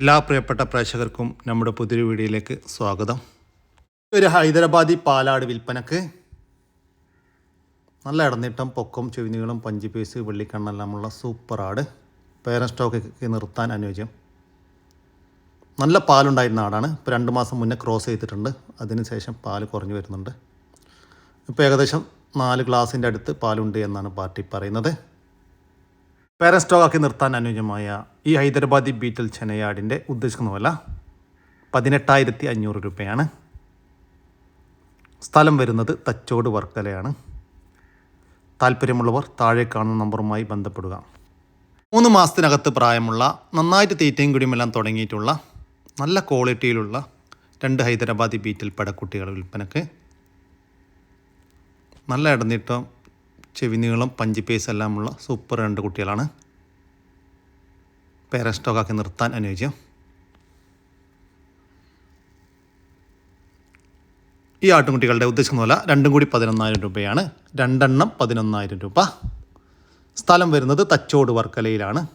എല്ലാ പ്രിയപ്പെട്ട പ്രേക്ഷകർക്കും നമ്മുടെ പുതിയൊരു വീഡിയോയിലേക്ക് സ്വാഗതം. ഒരു ഹൈദരാബാദി പാലാട് വിൽപ്പനക്ക് നല്ല ഇടനീട്ടം പൊക്കം ചെവിനികളും പഞ്ചി പീസ് വെള്ളിക്കണ്ണെല്ലാമുള്ള സൂപ്പർ ആട് പേരൻ സ്റ്റോക്കൊക്കെ നിർത്താൻ അനുയോജ്യം. നല്ല പാലുണ്ടായിരുന്ന ആടാണ്. ഇപ്പോൾ രണ്ട് മാസം മുന്നേ ക്രോസ് ചെയ്തിട്ടുണ്ട്. അതിനുശേഷം പാൽ കുറഞ്ഞു വരുന്നുണ്ട്. ഇപ്പോൾ ഏകദേശം നാല് ഗ്ലാസിന്റെ അടുത്ത് പാലുണ്ട് എന്നാണ് പാർട്ടി പറയുന്നത്. പേരൻ സ്റ്റോക്കാക്കി നിർത്താൻ അനുയോജ്യമായ ഈ ഹൈദരാബാദി ബീറ്റൽ ചെനയാടിന്റെ ഉദ്ദേശിക്കുന്ന വില പതിനെട്ടായിരത്തി അഞ്ഞൂറ് രൂപയാണ്. സ്ഥലം വരുന്നത് തച്ചോട് വർക്കലയാണ്. താല്പര്യമുള്ളവർ താഴെ കാണുന്ന നമ്പറുമായി ബന്ധപ്പെടുക. മൂന്ന് മാസത്തിനകത്ത് പ്രായമുള്ള നന്നായിട്ട് തീറ്റയും കുടിയുമെല്ലാം തുടങ്ങിയിട്ടുള്ള നല്ല ക്വാളിറ്റിയിലുള്ള രണ്ട് ഹൈദരാബാദി ബീറ്റിൽ പടക്കുട്ടികളുടെ വിൽപ്പനക്ക് നല്ല ഇടനീട്ടം ചെവിനീളം പഞ്ചി പേസ് എല്ലാമുള്ള സൂപ്പർ രണ്ട് കുട്ടികളാണ്. പേരൻ സ്റ്റോക്കാക്കി നിർത്താൻ അനുയോജ്യം ഈ ആട്ടുംകുട്ടികളുടെ ഉദ്ദേശിക്കുന്ന പോലെ രണ്ടും കൂടി പതിനൊന്നായിരം രൂപയാണ്. രണ്ടെണ്ണം പതിനൊന്നായിരം രൂപ. സ്ഥലം വരുന്നത് തച്ചോട് വർക്കലയിലാണ്.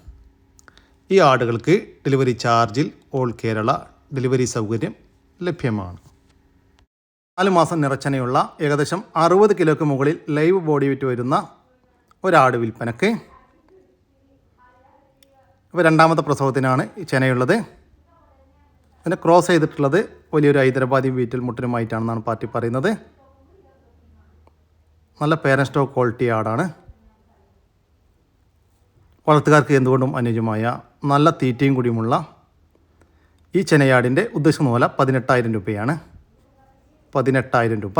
ഈ ആടുകൾക്ക് ഡെലിവറി ചാർജിൽ ഓൾ കേരള ഡെലിവറി സൗകര്യം ലഭ്യമാണ്. നാല് മാസം നിറച്ചനയുള്ള ഏകദേശം അറുപത് കിലോയ്ക്ക് മുകളിൽ ലൈവ് ബോഡി വിറ്റ് വരുന്ന ഒരാട് വിൽപ്പനക്ക്. ഇപ്പോൾ രണ്ടാമത്തെ പ്രസവത്തിനാണ് ഈ ചെനയുള്ളത്. അതിനെ ക്രോസ് ചെയ്തിട്ടുള്ളത് വലിയൊരു ഹൈദരാബാദി വീറ്റിൽ മുട്ടനുമായിട്ടാണെന്നാണ് പാർട്ടി പറയുന്നത്. നല്ല പേരൻ സ്റ്റോക്ക് ക്വാളിറ്റി ആടാണ്. വളർത്തുകാർക്ക് എന്തുകൊണ്ടും അനുയോജ്യമായ നല്ല തീറ്റയും കൂടിയുമുള്ള ഈ ചെനയാടിന്റെ ഉദ്ദേശം പോലെ പതിനെട്ടായിരം രൂപയാണ്. പതിനെട്ടായിരം രൂപ.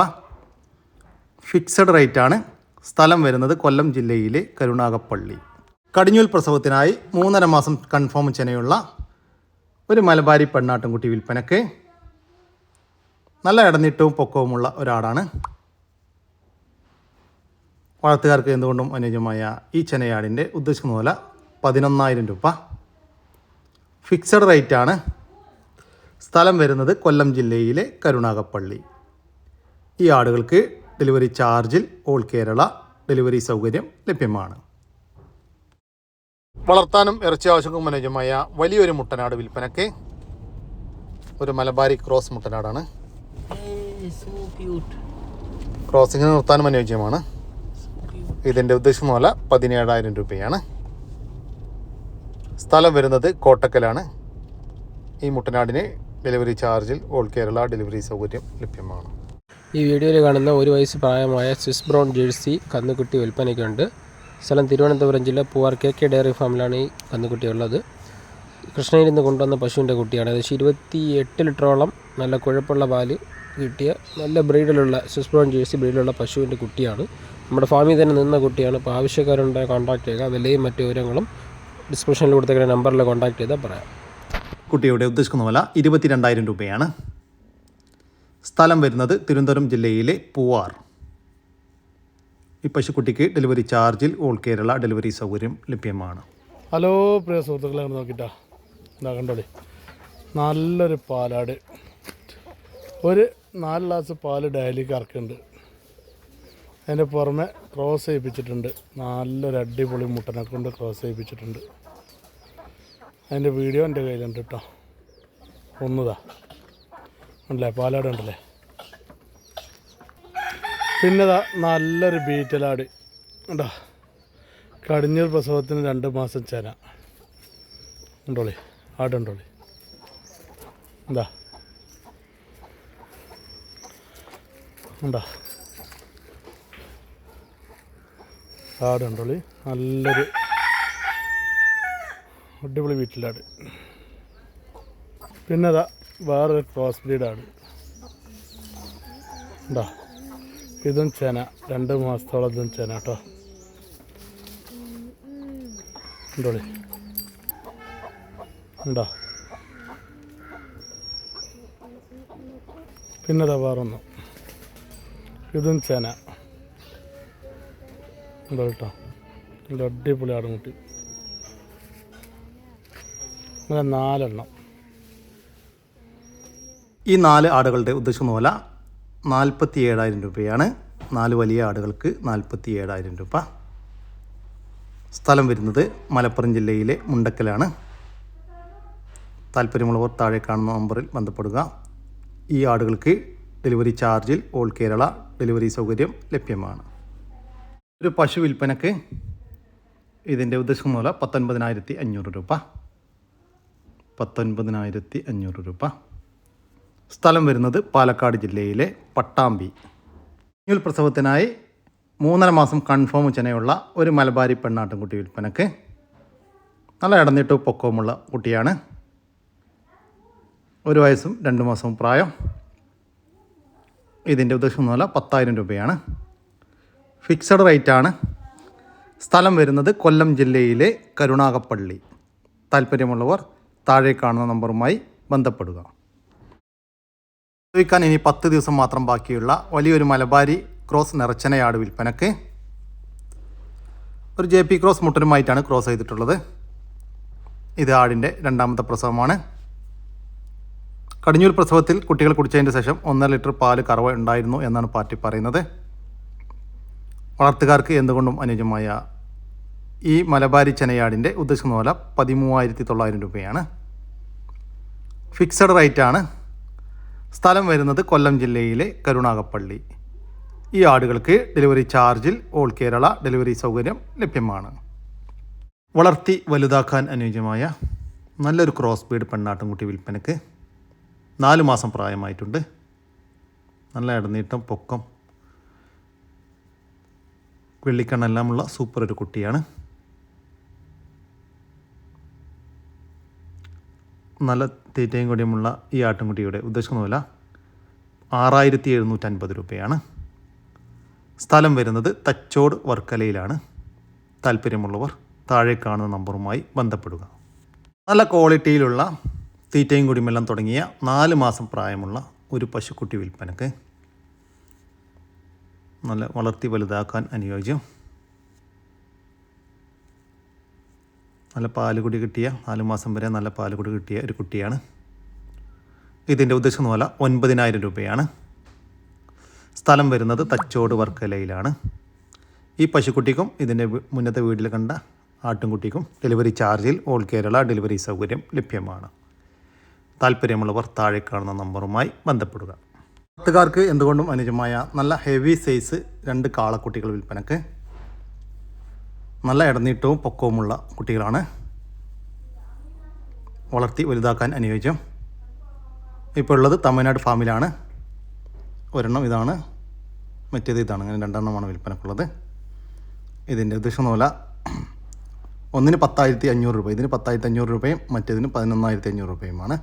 ഫിക്സഡ് റേറ്റാണ്. സ്ഥലം വരുന്നത് കൊല്ലം ജില്ലയിലെ കരുണാകപ്പള്ളി കടിഞ്ഞൂൽ പ്രസവത്തിനായി മൂന്നര മാസം കൺഫേം ചെനയുള്ള ഒരു മലബാരി പെണ്ണാട്ടുംകുട്ടി വിൽപ്പനക്ക് നല്ല ഇടനീട്ടവും പൊക്കവുമുള്ള ഒരാടാണ് വളർത്തുകാർക്ക് എന്തുകൊണ്ടും അനുയോജ്യമായ ഈ ചെനയാടിന്റെ ഉദ്ദേശിക്കുന്ന പോലെ പതിനൊന്നായിരം രൂപ. ഫിക്സഡ് റേറ്റാണ്. സ്ഥലം വരുന്നത് കൊല്ലം ജില്ലയിലെ കരുണാകപ്പള്ളി ഈ ആടുകൾക്ക് ഡെലിവറി ചാർജിൽ ഓൾ കേരള ഡെലിവറി സൗകര്യം ലഭ്യമാണ്. വളർത്താനും ഇറച്ചി ആവശ്യങ്ങൾക്കും അനുയോജ്യമായ വലിയൊരു മുട്ടനാട് വിൽപ്പനയ്ക്ക് ഒരു മലബാരി ക്രോസ് മുട്ടനാടാണ്. ക്രോസിങ്ങിന് നിർത്താനും അനുയോജ്യമാണ്. ഇതിന്റെ ഉദ്ദേശം പോലെ പതിനേഴായിരം രൂപയാണ്. സ്ഥലം വരുന്നത് കോട്ടക്കലാണ്. ഈ മുട്ടനാടിന് ഡെലിവറി ചാർജിൽ ഓൾ കേരള ഡെലിവറി സൗകര്യം ലഭ്യമാണ്. ഈ വീഡിയോയിൽ കാണുന്ന ഒരു വയസ്സ് പ്രായമായ സ്വിസ് ബ്രൗൺ ജേഴ്സി കന്നുകുട്ടി വിൽപ്പനയ്ക്കുണ്ട്. സ്ഥലം തിരുവനന്തപുരം ജില്ല പൂവാർ കെ കെ ഡയറി ഫാമിലാണ് ഈ കന്നുകുട്ടി ഉള്ളത് കൃഷ്ണയിൽ നിന്ന് കൊണ്ടുവന്ന പശുവിന്റെ കുട്ടിയാണ്. ഏകദേശം ഇരുപത്തി എട്ട് ലിറ്ററോളം നല്ല കുഴപ്പമുള്ള പാൽ കിട്ടിയ നല്ല ബ്രീഡിലുള്ള സ്വിസ് ബ്രൗൺ ജേഴ്സി ബ്രീഡിലുള്ള പശുവിന്റെ കുട്ടിയാണ്. നമ്മുടെ ഫാമിൽ തന്നെ നിന്ന കുട്ടിയാണ്. അപ്പോൾ ആവശ്യക്കാരുണ്ടായ കോൺടാക്ട് ചെയ്യുക. വിലയും മറ്റു വിവരങ്ങളും ഡിസ്ക്രിപ്ഷനിൽ കൊടുത്തേക്കുന്ന നമ്പറിൽ കോൺടാക്ട് ചെയ്താൽ പറയാം. കുട്ടിയുടെ ഉദ്ദേശിക്കുന്ന വില ഇരുപത്തിരണ്ടായിരം രൂപയാണ്. സ്ഥലം വരുന്നത് തിരുവനന്തപുരം ജില്ലയിലെ പൂവാർ. ഈ പശുക്കുട്ടിക്ക് ഡെലിവറി ചാർജിൽ ഓൾ കേരള ഡെലിവറി സൗകര്യം ലഭ്യമാണ്. ഹലോ പ്രിയ സുഹൃത്തുക്കളെ നോക്കിയിട്ടാ. എന്താ കണ്ടോളി. നല്ലൊരു പാലാട്. ഒരു നാല് ഗ്ലാസ് പാൽ ഡയലി കറക്കുന്നുണ്ട് അതിന്റെ പുറമെ ക്രോസ് ചെയ്യിപ്പിച്ചിട്ടുണ്ട്. നല്ലൊരു അടിപൊളി മുട്ടനെ കൊണ്ട് ക്രോസ് ചെയ്യിപ്പിച്ചിട്ടുണ്ട്. അതിന്റെ വീഡിയോ എന്റെ കയ്യിലുണ്ട് കേട്ടോ ഒന്നതാ. ഉണ്ടല്ലേ? പാലാട് ഉണ്ടല്ലേ പിന്നെ നല്ലൊരു ബീറ്റലാട്. ഉണ്ടോ കടിഞ്ഞൂർ പ്രസവത്തിന് രണ്ട് മാസം ചേന. ഉണ്ടോളി ആടുണ്ടോളി എന്താ? ഉണ്ടോ ആടുണ്ടോളി നല്ലൊരു അടിപൊളി വീട്ടിലാട് പിന്നെ അതാ വേറൊരു ക്രോസ് ബ്രീഡാണ് ഉണ്ടോ ഇതും ചെന. രണ്ട് മാസത്തോളം ഇതും ചെന കേട്ടോ. ഉണ്ടോളി ഉണ്ടോ പിന്നെ അതാ വേറൊന്നും. ഇതും ചെന. ഉണ്ടോ കേട്ടോ. നല്ല അടിപൊളി ആടുമുട്ടി അങ്ങനെ നാലെണ്ണം. ഈ നാല് ആടുകളുടെ ഉദ്ദേശിക്കുന്ന മൂല നാൽപ്പത്തി ഏഴായിരം രൂപയാണ്. നാല് വലിയ ആടുകൾക്ക് നാൽപ്പത്തി ഏഴായിരം രൂപ. സ്ഥലം വരുന്നത് മലപ്പുറം ജില്ലയിലെ മുണ്ടക്കലാണ്. താല്പര്യമുള്ളവർ താഴെ കാണുന്ന നമ്പറിൽ ബന്ധപ്പെടുക. ഈ ആടുകൾക്ക് ഡെലിവറി ചാർജിൽ ഓൾ കേരള ഡെലിവറി സൗകര്യം ലഭ്യമാണ്. ഒരു പശു വിൽപ്പനക്ക് ഇതിന്റെ ഉദ്ദേശം മൂല പത്തൊൻപതിനായിരത്തി അഞ്ഞൂറ് രൂപ. പത്തൊൻപതിനായിരത്തി അഞ്ഞൂറ് രൂപ. സ്ഥലം വരുന്നത് പാലക്കാട് ജില്ലയിലെ പട്ടാമ്പി. കുഞ്ഞുൽ പ്രസവത്തിനായി മൂന്നര മാസം കൺഫേം ചെനയുള്ള ഒരു മലബാരി പെണ്ണാട്ടുംകുട്ടി വിൽപ്പനക്ക് നല്ല ഇടന്നിട്ട് പൊക്കവുമുള്ള കുട്ടിയാണ്. ഒരു വയസ്സും രണ്ട് മാസവും പ്രായം. ഇതിന്റെ ഉദ്ദേശം എന്നല്ല പത്തായിരം രൂപയാണ്. ഫിക്സഡ് റേറ്റാണ്. സ്ഥലം വരുന്നത് കൊല്ലം ജില്ലയിലെ കരുണാകപ്പള്ളി. താല്പര്യമുള്ളവർ താഴെ കാണുന്ന നമ്പറുമായി ബന്ധപ്പെടുക. ചോദിക്കാൻ ഇനി പത്ത് ദിവസം മാത്രം ബാക്കിയുള്ള വലിയൊരു മലബാരി ക്രോസ് നിറച്ചനയാട് വിൽപ്പനക്ക്. ഒരു ജെ പി ക്രോസ് മുട്ടനുമായിട്ടാണ് ക്രോസ് ചെയ്തിട്ടുള്ളത്. ഇത് ആടിന്റെ രണ്ടാമത്തെ പ്രസവമാണ്. കടിഞ്ഞൂർ പ്രസവത്തിൽ കുട്ടികൾ കുടിച്ചതിന് ശേഷം ഒന്നര ലിറ്റർ പാൽ കറവ ഉണ്ടായിരുന്നു എന്നാണ് പാർട്ടി പറയുന്നത്. വളർത്തുകാർക്ക് എന്തുകൊണ്ടും അനുയോജ്യമായ ഈ മലബാരി ചെനയാടിന്റെ ഉദ്ദേശിക്കുന്ന പോലെ പതിമൂവായിരത്തി തൊള്ളായിരം രൂപയാണ്. ഫിക്സഡ് റേറ്റാണ്. സ്ഥലം വരുന്നത് കൊല്ലം ജില്ലയിലെ കരുണാകപ്പള്ളി ഈ ആടുകൾക്ക് ഡെലിവറി ചാർജിൽ ഓൾ കേരള ഡെലിവറി സൗകര്യം ലഭ്യമാണ്. വളർത്തി വലുതാക്കാൻ അനുയോജ്യമായ നല്ലൊരു ക്രോസ് ബീഡ് പെണ്ണാട്ടുംകുട്ടി വിൽപ്പനക്ക് നാല് മാസം പ്രായമായിട്ടുണ്ട്. നല്ല ഇടനീട്ടം പൊക്കം വെള്ളിക്കണ്ണെല്ലാമുള്ള സൂപ്പർ ഒരു കുട്ടിയാണ്. നല്ല തീറ്റയും കൂടിയുമുള്ള ഈ ആട്ടിൻകുട്ടിയുടെ ഉദ്ദേശിക്കുന്ന ആറായിരത്തി എഴുന്നൂറ്റൻപത് രൂപയാണ്. സ്ഥലം വരുന്നത് തച്ചോട് വർക്കലയിലാണ്. താല്പര്യമുള്ളവർ താഴെ കാണുന്ന നമ്പറുമായി ബന്ധപ്പെടുക. നല്ല ക്വാളിറ്റിയിലുള്ള തീറ്റയും കുടിമെല്ലാം തുടങ്ങിയ നാല് മാസം പ്രായമുള്ള ഒരു പശുക്കുട്ടി വിൽപ്പനക്ക് നല്ല വളർത്തി വലുതാക്കാൻ അനുയോജ്യം. നല്ല പാലുകുടി കിട്ടിയ നാല് മാസം വരെ നല്ല പാലുകുടി കിട്ടിയ ഒരു കുട്ടിയാണ്. ഇതിന്റെ ഉദ്ദേശം പോലെ ഒൻപതിനായിരം രൂപയാണ്. സ്ഥലം വരുന്നത് തച്ചോട് വർക്കലയിലാണ്. ഈ പശുക്കുട്ടിക്കും ഇതിന്റെ മുന്നത്തെ വീട്ടിൽ കണ്ട ആട്ടിൻകുട്ടിക്കും ഡെലിവറി ചാർജിൽ ഓൾ കേരള ഡെലിവറി സൗകര്യം ലഭ്യമാണ്. താല്പര്യമുള്ളവർ താഴെ കാണുന്ന നമ്പറുമായി ബന്ധപ്പെടുക. പത്തുകാർക്ക് എന്തുകൊണ്ടും അനുജമായ നല്ല ഹെവി സൈസ് രണ്ട് കാളക്കുട്ടികൾ വിൽപ്പനക്ക്. നല്ല ഇടനീട്ടവും പൊക്കവുമുള്ള കുട്ടികളാണ്. വളർത്തി വലുതാക്കാൻ അനുയോജ്യം. ഇപ്പോൾ ഉള്ളത് തമിഴ്നാട് ഫാമിലാണ്. ഒരെണ്ണം ഇതാണ്. മറ്റേത് ഇതാണ്. അങ്ങനെ രണ്ടെണ്ണമാണ് വിൽപ്പനക്കുള്ളത്. ഇതിന്റെ ഉദ്ദേശം പോലെ ഒന്നിന് പത്തായിരത്തി അഞ്ഞൂറ് രൂപ. ഇതിന് പത്തായിരത്തി അഞ്ഞൂറ് രൂപയും മറ്റേതിന് പതിനൊന്നായിരത്തി അഞ്ഞൂറ് രൂപയുമാണ്.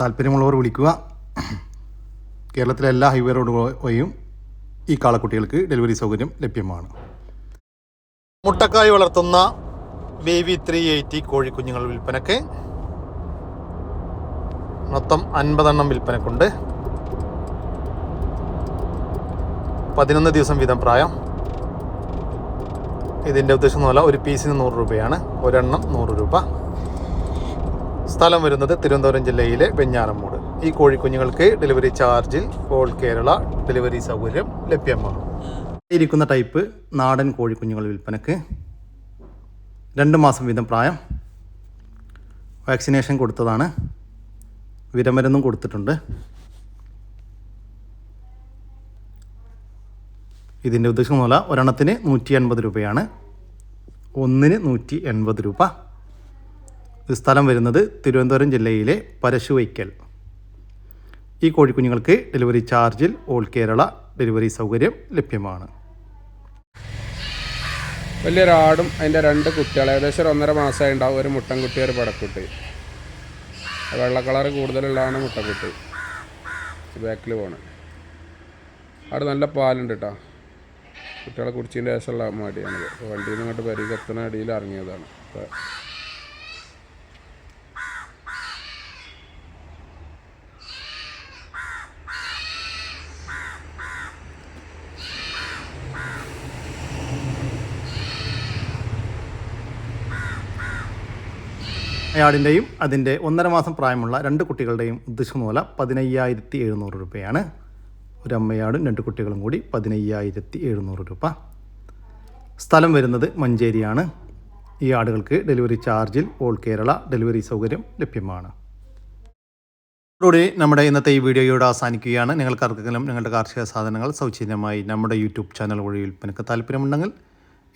താല്പര്യമുള്ളവർ വിളിക്കുക. കേരളത്തിലെ എല്ലാ ഹൈവേ റോഡ് വഴിയും ഈ കാളക്കുട്ടികൾക്ക് ഡെലിവറി സൗകര്യം ലഭ്യമാണ്. മുട്ടക്കായി വളർത്തുന്ന ബേബി ത്രീ എയ്റ്റി കോഴിക്കുഞ്ഞുങ്ങൾ വിൽപ്പനക്ക് മൊത്തം അൻപതെണ്ണം വിൽപ്പനക്കുണ്ട്. പതിനൊന്ന് ദിവസം വീതം പ്രായം. ഇതിന്റെ ഉദ്ദേശം എന്നല്ല ഒരു പീസിന് നൂറ് രൂപയാണ്. ഒരെണ്ണം നൂറ് രൂപ. സ്ഥലം വരുന്നത് തിരുവനന്തപുരം ജില്ലയിലെ വെഞ്ഞാറമ്മൂട്. ഈ കോഴിക്കുഞ്ഞുങ്ങൾക്ക് ഡെലിവറി ചാർജിൽ ഓൾ കേരള ഡെലിവറി സൗകര്യം ലഭ്യമാണ് ഇരിക്കുന്ന ടൈപ്പ് നാടൻ കോഴിക്കുഞ്ഞുങ്ങൾ വിൽപ്പനക്ക് രണ്ട് മാസം വീതം പ്രായം. വാക്സിനേഷൻ കൊടുത്തതാണ്. വിരമരുന്നും കൊടുത്തിട്ടുണ്ട്. ഇതിന്റെ ഉദ്ദേശം പോലെ ഒരെണ്ണത്തിന് നൂറ്റി എൺപത് രൂപയാണ്. ഒന്നിന് നൂറ്റി എൺപത് രൂപ സ്ഥലം വരുന്നത് തിരുവനന്തപുരം ജില്ലയിലെ പരശുവൈക്കൽ. ഈ കോഴിക്കുഞ്ഞുങ്ങൾക്ക് ഡെലിവറി ചാർജിൽ ഓൾ കേരള ഡെലിവറി സൗകര്യം ലഭ്യമാണ്. വലിയൊരാടും അതിന്റെ രണ്ട് കുട്ടികൾ ഏകദേശം ഒരു ഒന്നര മാസമായി ഉണ്ടാവും. ഒരു മുട്ടൻകുട്ടി ഒരു പടക്കുട്ടി. വെള്ള കളർ കൂടുതലുള്ളതാണ് മുട്ടക്കുട്ടി ബാക്കിൽ പോണ്. അവിടെ നല്ല പാലുണ്ട് കേട്ടോ കുട്ടികളെ കുടിച്ചതിന്റെ ശേഷമുള്ള മടിയാണിത്. വണ്ടിയിൽ നിന്ന് ഇങ്ങോട്ട് പരികത്തണ അടിയിൽ ഇറങ്ങിയതാണ്. അപ്പോൾ അയാടിന്റെയും അതിന്റെ ഒന്നര മാസം പ്രായമുള്ള രണ്ട് കുട്ടികളുടെയും ഉദ്ദേശം മൂല പതിനയ്യായിരത്തി എഴുന്നൂറ് രൂപയാണ്. ഒരു അമ്മയാടും രണ്ട് കുട്ടികളും കൂടി പതിനയ്യായിരത്തി എഴുന്നൂറ് രൂപ. സ്ഥലം വരുന്നത് മഞ്ചേരിയാണ്. ഈ ആടുകൾക്ക് ഡെലിവറി ചാർജിൽ ഓൾ കേരള ഡെലിവറി സൗകര്യം ലഭ്യമാണ്. ഇതോടെ നമ്മുടെ ഇന്നത്തെ ഈ വീഡിയോയോട് അവസാനിക്കുകയാണ്. നിങ്ങൾക്ക് ആർക്കെങ്കിലും നിങ്ങളുടെ കാർഷിക സാധനങ്ങൾ സൗജന്യമായി നമ്മുടെ യൂട്യൂബ് ചാനൽ വഴി വിൽപ്പനക്ക് താല്പര്യമുണ്ടെങ്കിൽ